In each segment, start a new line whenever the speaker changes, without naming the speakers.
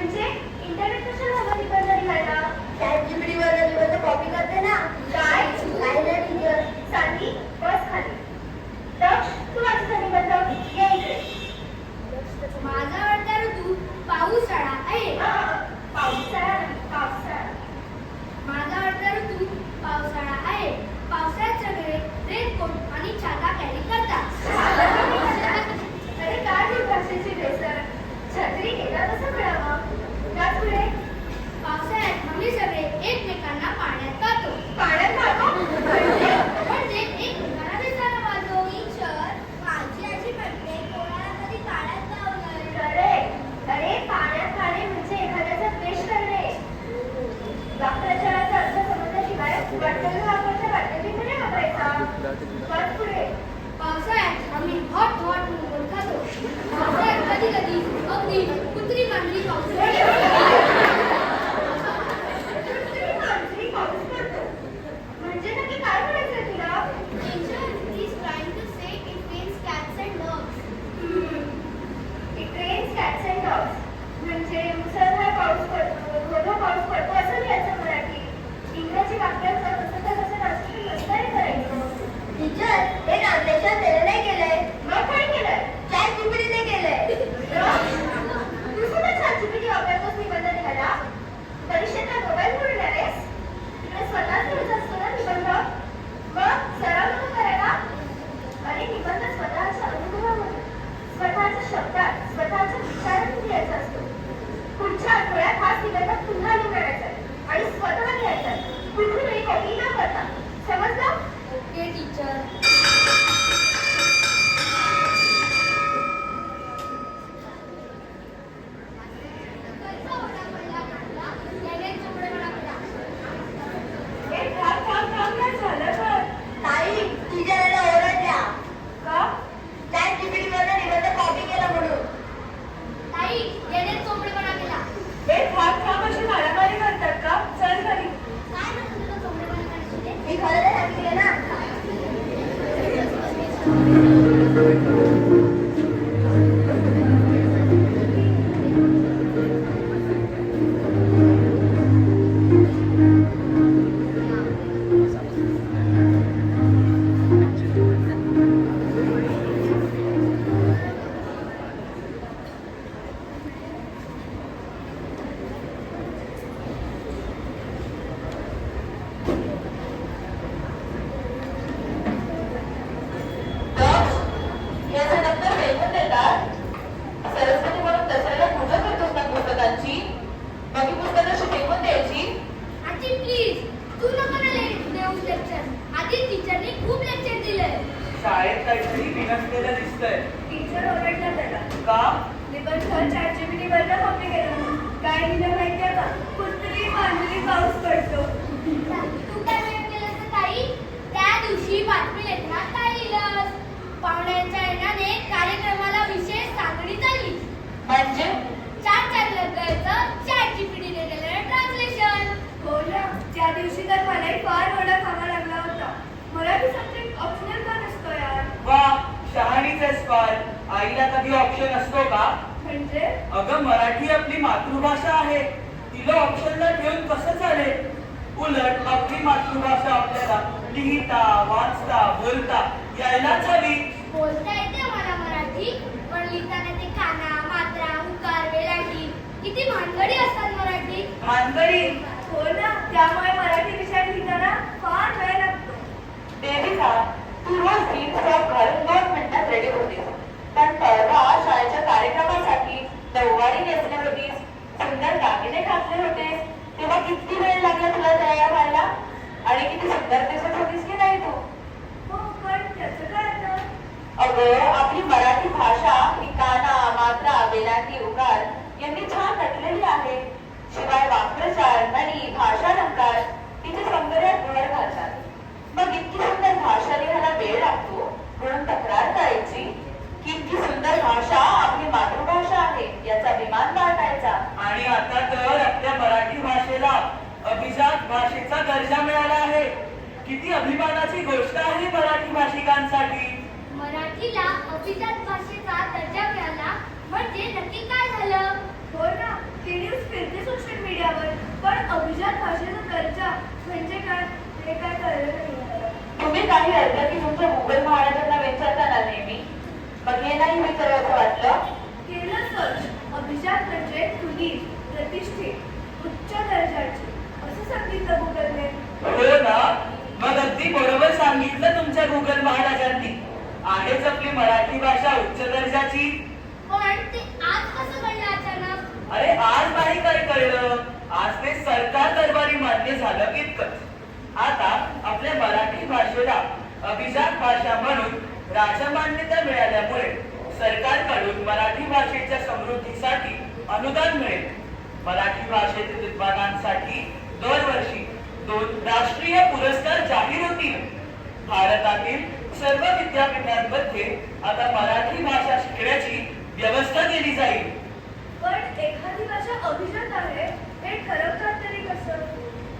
म्हणजे इंटरनेट कशाला हवं निबंध लिहायला
चॅट जीपीटी वर निबंध कॉपी करते ना
काय?
नाही ना
सांगी बस खाली. दक्ष तू वाचता निबंध? ये इकडे
माझा आवडता ऋतू पावसाळा आहे.
पावसाळा पावसाळा
माझा आवडता ऋतू पावसाळा आहे. पावसाळ्यात रेनकोट आणि छाता कॅरी करतात.
अरे काय भाषेची बेसर? छत्री केला कसं
मिळावा? That's what it
is. Gracias. Thank you. फार मोठा खावा लागला होता. मराठी सब्जेक्ट ऑप्शनल का नसतो यार?
वा शहाणीच आहेस फार आईला कधी ऑप्शन असतो का?
म्हणजे?
अगं मराठी आपली मातृभाषा आहे. तिला ऑप्शनला ठेवून कसं चालेल? उलट आपली मातृभाषा आपल्याला लिहिता वाचता बोलता यायलाच हवी.
बोलता येते मला मराठी पण लिहिताना ते काना मात्रा उकार वेलांटी किती भानगडी असतात मराठी.
भानगडी?
हो ना त्यामुळे मराठी विषयात लिहिताना
भाषेचा दर्जा मिळाला आहे. किती अभिमानाची गोष्ट आहे मराठी भाषिकांसाठी.
मराठीला अभिजात भाषेचा दर्जा मिळाला म्हणजे नक्की काय झालं?
हो ना ही न्यूज फिरते सोशल मीडियावर पण अभिजात भाषेचा दर्जा म्हणजे काय? हे काय कळलं
तुम्ही काही अर्थ की तुमच्या गुगल महाराजांना विचारताना नेहमी? मग हे मी विचारायचं वाटलं.
केलं सर्च अभिजात म्हणजे तुम्ही.
हो ना मग अगदी बरोबर सांगितलं तुमच्या गुगल महाराजांनी. आहेच आपली मराठी भाषा उच्च दर्जाची. अरे आज नाही काय कळलं. आज ते सरकार दरबारी मान्य झालं इतकंच. आता आपल्या मराठी भाषेला अभिजात भाषा म्हणून राजमान्यता मिळाल्यामुळे सरकारकडून मराठी भाषेच्या समृद्धीसाठी अनुदान मिळेल. मराठी भाषेतील विद्वानांसाठी दरवर्षी दोन राष्ट्रीय पुरस्कार जाहीर होतील. भारतातील सर्व विद्यापीठांमध्ये आता मराठी भाषा शिकण्याची व्यवस्था केली जाईल.
पण एखादी भाषा अभिजात आहे हे ठरवतात तरी कसं?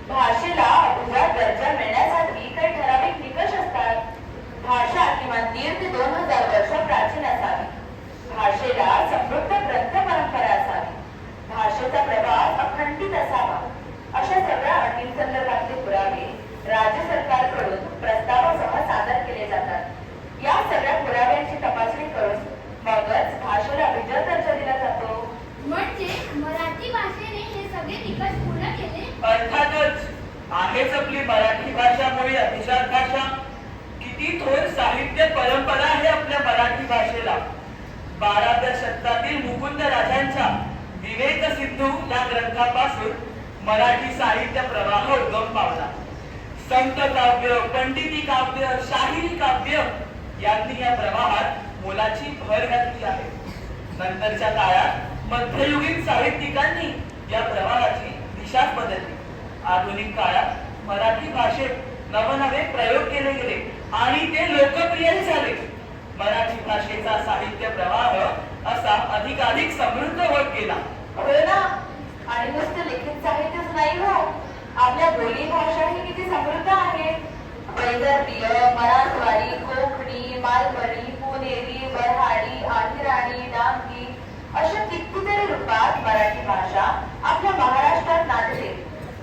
भाषेला अभिजात दर्जा मिळण्यासाठी काही ठराविक निकष असतात. भाषा किमान दीड ते दोन हजार वर्ष प्राचीन असावी. भाषेला समृद्ध ग्रंथ परंपरा असावी. भाषेचा प्रवास अखंडित असावा. अशा सगळ्या अटी संदर्भातले पुरावे राज्य सरकारकडून प्रस्तावासह सादर केले जातात. या सगळ्या पुराव्यांची तपासणी करून मगच भाषेला अभिजात दर्जा दिला जातो.
म्हणजे मराठी भाषेने हे सगळे निकष पूर्ण केले?
अर्थातच आहेच आपली मराठी भाषा मुळे अभिजात भाषा किती थोर साहित्य परंपरा आहे आपल्या मराठी भाषेला. बाराव्या शतकातील मुकुंद राजांच्या विवेक सिंधू या ग्रंथापासून मराठी साहित्य प्रवाह उगम पावला. संत काव्य पंडिती काव्य शाहिरी काव्य यांनी या प्रवाहात मोलाची भर घातली आहे. नंतरच्या काळात मध्ययुगीन साहित्यिकांनी या प्रवाहाची दिशाच बदलली. आधुनिक काळात मराठी भाषेत नवनवे प्रयोग केले गेले आणि ते लोकप्रिय झाले. मराठी भाषेचा साहित्य प्रवाह असा अधिकाधिक समृद्ध होत गेला.
हो आणि नुसतं लिखित साहित्यच नाही हो. आपल्या बोली भाषा ही किती समृद्ध आहे. वैदर्भीय मराठवाडी कोकणी मालवणी पुणेरी बऱ्हाडी आहिराणी नामगी अशा कितीतरी रूपात मराठी भाषा आपल्या महाराष्ट्रात नाचते.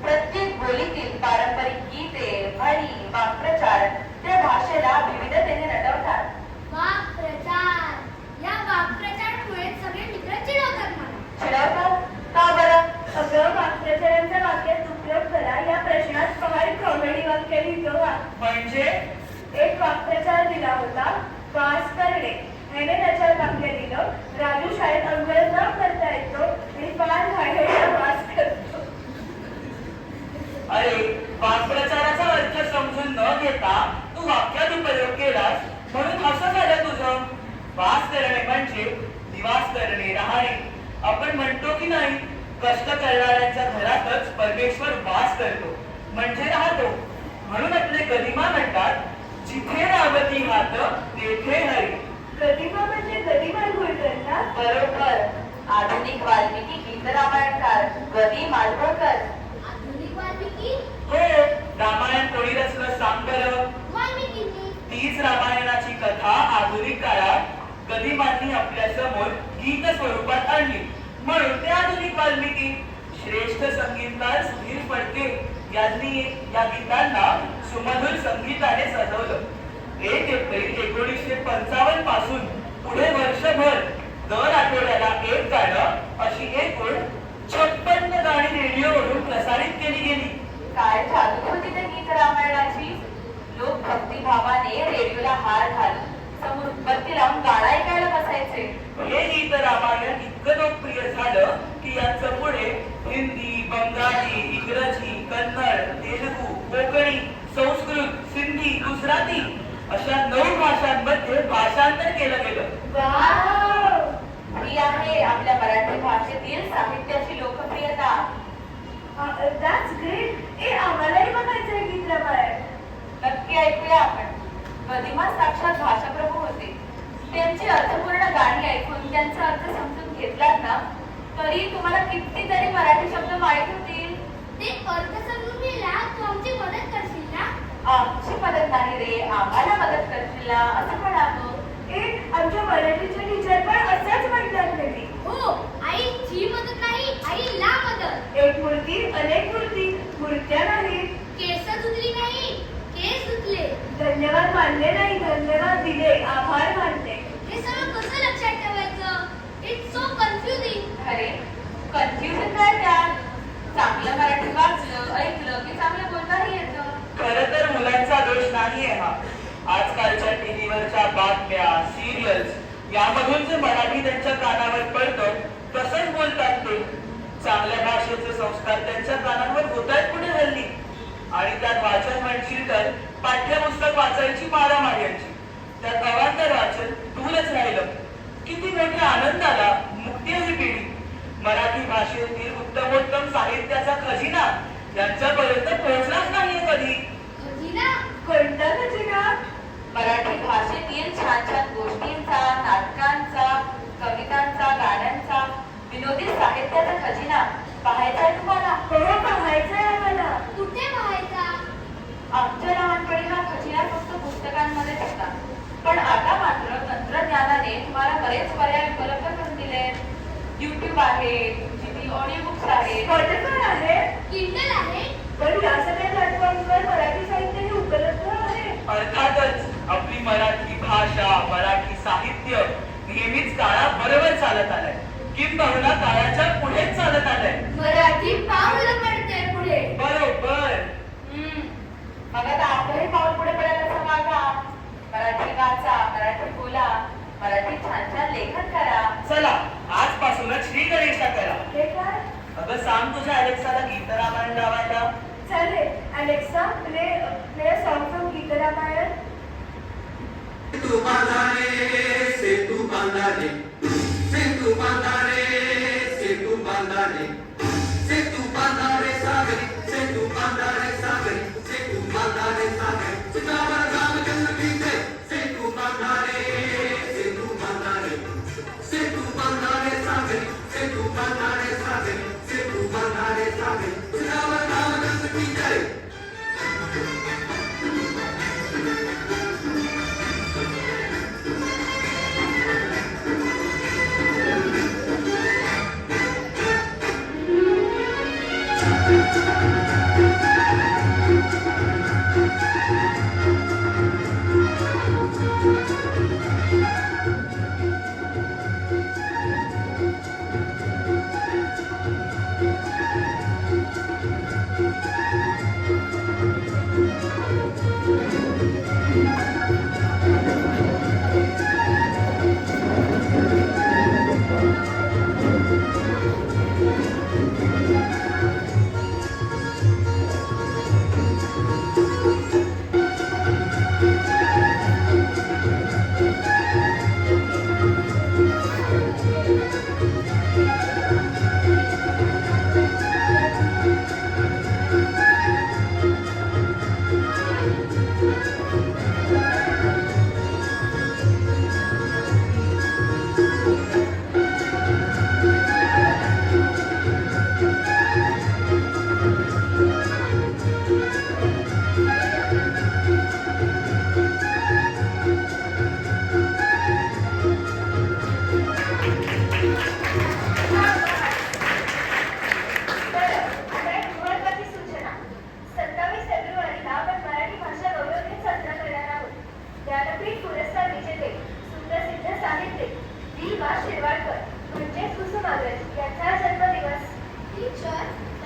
प्रत्येक बोलीतील पारंपरिक गीते म्हणी वाक्प्रचार त्या भाषेला विविधतेने नटवतात
वाक्प्रचार या वाक्प्रचारमुळे सगळे मित्र चिडवतात मला
चिडवतात का बरं
अगं वाक्प्रचारांचा वाक्यात उपयोग करा या प्रश्नात पवार कॉमेडी वाक्य लिहितो हा.
म्हणजे
एक वाक्प्रचार दिला होता वास करणे. ह्याने त्याच्यावर वाक्य दिलं राजू शाळेत अंघोळ न करता येतो आणि पान घाणेरडा वास करतो.
अरे वाक्प्रचाराचा अर्थ समजून न घेता तू वाक्यात उपयोग केलास म्हणून असं झालं तुझं. वास करणे म्हणजे निवास करणे राहणे. आपण म्हणतो की नाही कष्ट करणाऱ्यांच्या घरातच परमेश्वर वास करतो. म्हणजे राहतो. म्हणून आपले गदिमा म्हणतात जिथे रावती हात तेथे हरी.
प्रतिभा म्हणजे गदिमा कुलकर्णा
बरोबर. आधुनिक वाल्मिकी गीत रामायणकार गदी मालवणकर
आधुनिक वाल्मिकी?
हो रामायण कोणी रचलं सांग बरं
वाल्मिकींनी
तीच रामायणाची कथा आधुनिक काळात गदिमांनी आपल्यासमोर गीत स्वरूपात आणली. म्हणून ते आधुनिक वाल्मिकी. श्रेष्ठ संगीतकार सुधीर फडके यांनी या गीतांना सुमधुर संगीताने सजवलं. एक एप्रिल एकोणीसशे पंचावन्नपासून पुढे वर्षभर दर आठवड्याला एक गाणं अशी एकूण छप्पन्न गाणी रेडिओवरून प्रसारित केली गेली.
काय झाली होती त्या गीत रामायणाची? लोक भक्तिभावाने रेडिओला हार घालून. समोर बत्ती लावून गाणं ऐकायला बसायचे.
हे गीत रामायण इतकं लोकप्रिय झालं की यांचं पुढे हिंदी बंगाली इंग्रजी कन्नड तेलुगू कोकणी संस्कृत सिंधी गुजराती अशा नऊ भाषांमध्ये भाषांतर केलं गेलं.
ही आहे आपल्या मराठी भाषेतील साहित्याची लोकप्रियता.
दॅट्स ग्रेट ए आम्हालाही बघायचं आहे गीत रामायण.
नक्की ऐकूया आपण. गदिमा साक्षात भाषाप्रभू होते. त्यांचे अर्थपूर्ण गाणी ऐकून त्यांचा अर्थ समजून घेतलात ना तरी तुम्हाला कितीतरी मराठी शब्द माहीत होतील.
ते अर्थ समजून गेला तू आमची मदत करशील ना?
आमची मदत नाही रे आम्हाला मदत करशील ना असं म्हणा
ए आमच्या मराठीचे टीचर पण असंच म्हणतात नेहमी
हो आई जी मदत नाही आई ला मदत.
एक मूर्ती अनेक मूर्ती मूर्त्या नाही. धन्यवाद मानले नाही धन्यवाद दिले आभार मानले.
हे सगळं कसं लक्षात ठेवायचं? इट्स सो कन्फ्युजिंग
अरे कन्फ्युजन काय त्यात? चांगलं मराठी वाचलं ऐकलं की चांगलं बोलताही येतं.
खरं तर मुलांचा दोष नाहीये हा. आजकालच्या टीव्हीवरच्या बातम्या सिरियल्स यामधून जे मराठी त्यांच्या कानावर पडतं तसंच बोलतात ते. चांगल्या भाषेचे संस्कार त्यांच्या कानावर होत आहेत कुठे हल्ली? आणि त्यात वाचन म्हणशील तर पाठ्यपुस्तक वाचायची मारामारी यांची त्यात अवांतर वाचन दूरच राहिलं. किती मोठ्या आनंदाला मुक्ती ही पिढी. मराठी भाषेतील उत्तमोत्तम साहित्याचा खजिना यांच्यापर्यंत पोहोचलाच नाहीये कधी.
खजिना?
कोणता खजिना?
मराठी भाषेतील छान छान गोष्टींचा नाटकांचा कवितांचा गाण्यांचा विनोदी साहित्याचा खजिना पाहायचा आहे तुम्हाला?
हो पाहायचंय आम्हाला.
कुठे पाहायचा?
आमच्या फक्त पुस्तकांमध्येच होता पण आता मात्र तंत्रज्ञानाने तुम्हाला बरेच पर्याय उपलब्ध करून दिले युट्यूब आहे तुमची ऑडिओ बुक्स आहेत.
स्पॉटीफाय आहे.
किंडल आहे.
पण या सगळ्या प्लॅटफॉर्मवर मराठी साहित्य हे उपलब्ध आहे.
अर्थातच आपली मराठी भाषा मराठी साहित्य नेहमीच काळाबरोबर चालत आलंय. किंबहुना काळाच्या पुढेच चालत आलंय.
मराठी पाऊल पडते पुढे.
बरोबर.
हम्म. मग आता आपलंही पाऊल पुढे पडायला मराठी वाचा मराठी बोला मराठी छान छान लेखन करा.
चला आजपासूनच श्री गणेशा करा.
हे काय?
अगं सांग तुझ्या अलेक्साला गीत रामायण लावायला.
चालेल Alexa play play song from Geet Ramayan.
सेतू बांधारे सेतू बांधारे. सेतू बांधारे सेतू बांधारे. सेतू बांधारे सागरी सेतू बांधारे सागरी सेतू बांधारे सागरी. सीतावर रामचंद्र
टीचर